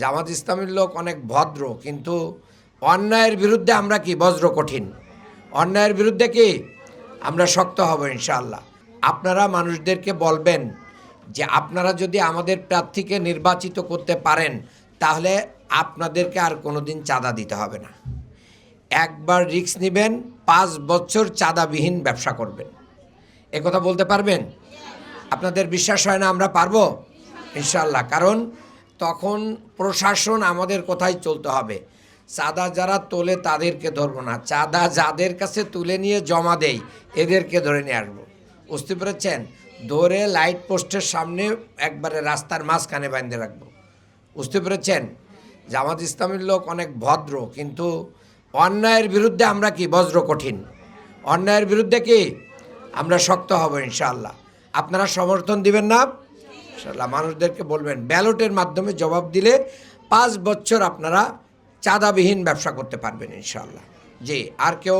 জামাত ইসলামের লোক অনেক ভদ্র, কিন্তু অন্যায়ের বিরুদ্ধে আমরা কি বজ্র কঠিন? অন্যায়ের বিরুদ্ধে কি আমরা শক্ত হব ইনশাআল্লাহ? আপনারা মানুষদেরকে বলবেন যে আপনারা যদি আমাদের প্রার্থীকে নির্বাচিত করতে পারেন, তাহলে আপনাদেরকে আর কোনো দিন চাঁদা দিতে হবে না। একবার রিস্ক নেবেন, পাঁচ বছর চাঁদাবিহীন ব্যবসা করবেন। এ কথা বলতে পারবেন? আপনাদের বিশ্বাস হয় না আমরা পারব? ইনশাল্লাহ কারণ তখন প্রশাসন আমাদের কোথায় চলতে হবে। চাঁদা যারা তোলে তাদেরকে ধরবো না। চাঁদা যাদের কাছে তুলে নিয়ে জমা দেই, এদেরকে ধরে নিয়ে আসব। বুঝতে পেরেছেন? ধরে লাইট পোস্টের সামনে একবারে রাস্তার মাঝখানে বাঁধে রাখব। বুঝতে পেরেছেন? জামাত ইসলামের লোক অনেক ভদ্র, কিন্তু অন্যায়ের বিরুদ্ধে আমরা কি বজ্র কঠিন? অন্যায়ের বিরুদ্ধে কি? আমরা শক্ত হব ইনশাআল্লাহ। আপনারা সমর্থন দিবেন না? মানুষদেরকে বলবেন, ব্যালটের মাধ্যমে জবাব দিলে পাঁচ বছর আপনারা চাঁদাবিহীন ব্যবসা করতে পারবেন ইনশাল্লাহ জি, আর কেউ